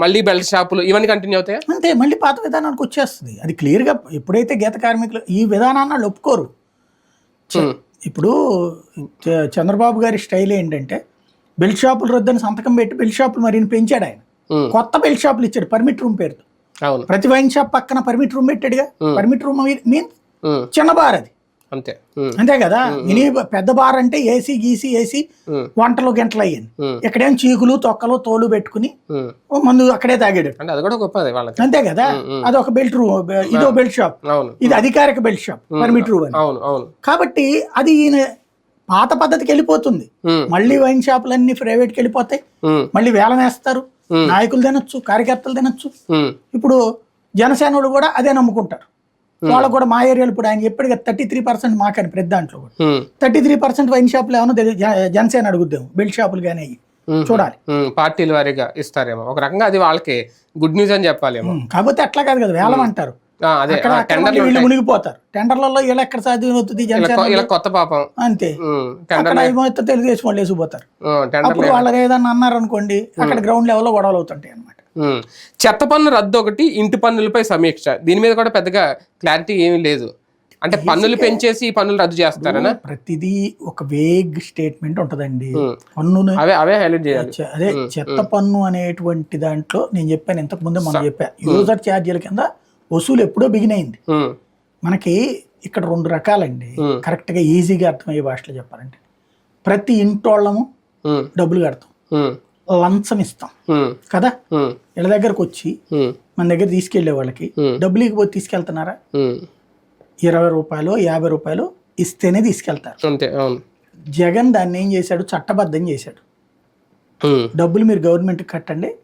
మళ్ళీ బెల్ట్ షాపులు ఇవన్నీ కంటిన్యూ అవుతాయా? అంతే మళ్ళీ పాత విధానానికి వచ్చేస్తుంది. అది క్లియర్గా ఎప్పుడైతే గీత కార్మికులు ఈ విధానాన్ని వాళ్ళు ఒప్పుకోరు. ఉమ్, ఇప్పుడు చంద్రబాబు గారి స్టైల్ ఏంటంటే బెల్ట్ షాపులు రద్దని సంతకం పెట్టి బెల్ట్ షాపులు మరిన్ని పెంచాడు ఆయన. ఉమ్, కొత్త బెల్ట్ షాపులు ఇచ్చాడు పర్మిట్ రూమ్ పేరుతో. ప్రతి వైన్ షాప్ పక్కన పర్మిట్ రూమ్ పెట్టాడుగా. పర్మిట్ రూమ్ మీన్స్ చిన్న బార్ అది. అంతే. అంతే కదా? మినీ పెద్ద బార్ అంటే ఏసీ గీసీ ఏసీ వంటలు గంటలు అయ్యింది. ఇక్కడేం చీకులు తొక్కలు తోలు పెట్టుకుని మందు అక్కడే తాగాడు. అంటే అది కూడా గొప్పది వాళ్ళకి. అంతే కదా? అది ఒక బెల్ట్ రూమ్ ఇదో బెల్ట్ షాప్. ఇది అధికారిక బెల్ట్ షాప్ పర్మిట్ రూమ్ అని. అవును అవును. కాబట్టి అది ఈయన పాత పద్ధతికి వెళ్ళిపోతుంది. మళ్ళీ వైన్ షాపులన్నీ ప్రైవేట్కి వెళ్ళిపోతాయి. మళ్ళీ వేలం వేస్తారు. నాయకులు తినొచ్చు కార్యకర్తలు తినొచ్చు. ఇప్పుడు జనసేన కూడా అదే నమ్ముకుంటారు. వాళ్ళకు కూడా మా ఏరియాలో ఇప్పుడు ఆయన చెప్పాడు కదా థర్టీ త్రీ పర్సెంట్ మాకని ప్రతి దాంట్లో థర్టీ త్రీ పర్సెంట్ వైన్ షాపులు ఏమన్నా జనసేన అడుగుద్దాం బెల్ట్ షాపులు కానీ. చూడాలి. పార్టీల వారీగా ఇస్తారేమో. ఒక రకంగా అది వాళ్ళకి గుడ్ న్యూస్ అని చెప్పాలేమో. ఉం, కాకపోతే అట్లా కాదు కదా వేలం అంటారు. వీళ్ళు మునిగిపోతారు. టెండర్లలో వీళ్ళు ఎక్కడ సాధ్యం అవుతుంది జనసేన ఇలా కొత్త పాపం. అంతే. ఏమవుతుందో తెలుగుదేశం వాళ్ళు వేసిపోతారు అప్పుడు వాళ్ళకి ఏదన్నా అన్నారు అనుకోండి అక్కడ గ్రౌండ్ లెవెల్లో గొడవలు అవుతుంటాయి అనమాట. చెత్త పన్ను రద్దు ఒకటి ఇంటి పన్నులపై సమీక్ష. దీని మీద కూడా పెద్దగా క్లారిటీ ఏమీ లేదు. అంటే పన్నులు పెంచేసి ఈ పన్నులు రద్దు చేస్తారనా? ప్రతిదీ ఒక వేగ్ స్టేట్మెంట్ ఉంటదండి. ఉమ్. పన్నును అవే అవే హైలైట్ చేయాలి. అదే చెత్త పన్ను అనేటువంటి దాంట్లో నేను చెప్పాను ఇంతకు ముందే మనం చెప్పా. యూజర్ ఛార్జీల కింద వసూలు ఎప్పుడో బిగిన్ అయింది. మనకి ఇక్కడ రెండు రకాలండి. Hmm. కరెక్ట్గా ఈజీగా అర్థమయ్యే భాషలో చెప్పాలంటే. ప్రతి ఇంటోళ్ళము డబ్బులు కడతాం. లంచం ఇస్తాం కదా? వీళ్ళ దగ్గరకు వచ్చి మన దగ్గర తీసుకెళ్ళే వాళ్ళకి. డబ్బులు ఇకపోతే తీసుకెళ్తున్నారా. ఇరవై రూపాయలు యాభై రూపాయలు ఇస్తేనే తీసుకెళ్తారు. అంతే జగన్ దాన్ని ఏం చేశాడు? చట్టబద్ధం చేశాడు. డబ్బులు మీరు గవర్నమెంట్కి కట్టండి.